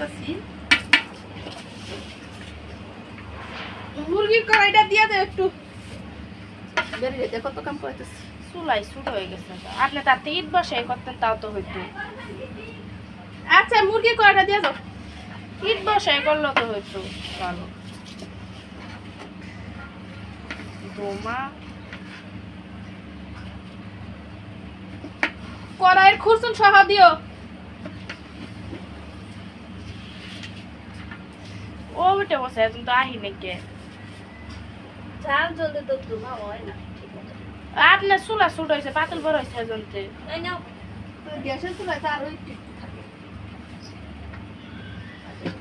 করতেছি। মুরগির কড়াইটা দিয়ে দে একটু। বেরিয়ে দেখো তো কাম করতেছি চুলাই হয়ে গেছে। আপনি তাতে ইট বসাই করতেন তাও তো হইতো। আচ্ছা মুরগির কড়াইটা দিয়ে দাও। ইট বসাই করলেও তো হইতো ভালো। বোমা কড়াইয়ের খুরসুন সহ দিও। উঠে বসে এখন তো আহি নাকি। ঝাল জলদি তো ধুমা হয় না ঠিক আছে। আপনার চুলা শুট হয়েছে পাতল বড় হয়েছে জনতে গ্যাসের আরও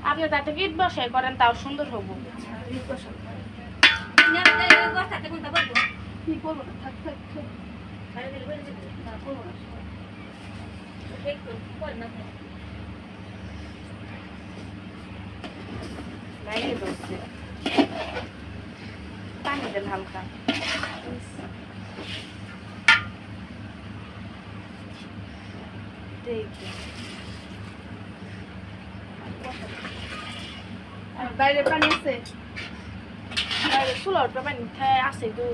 আপনি তাতে ইট বসাই করেন তাও সুন্দর হব। কি করব না নাইয়ে ধরছে পানি দেন হালকা বাইরে পানি আছে বাইরে উঠবে পানি আছে তো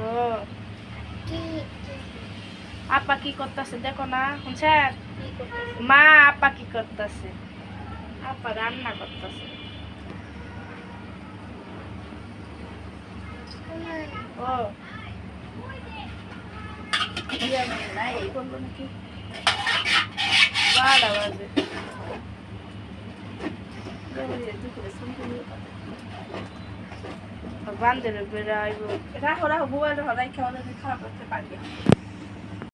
ও আপা কি করতেছে? দেখো না, শুনছেন? মা আপা কি করতেছে? আপা রান্না করতেছে। ও। এই করব নাকি বারোটা বাজে। বেরিয়ে দুপুরে শুনতে নিয়ে কথা। বান্ধের বেড়ে আইব রাখো রাখো মোবাইল রাখো রাখে আমাদের খারাপ করতে পারবে।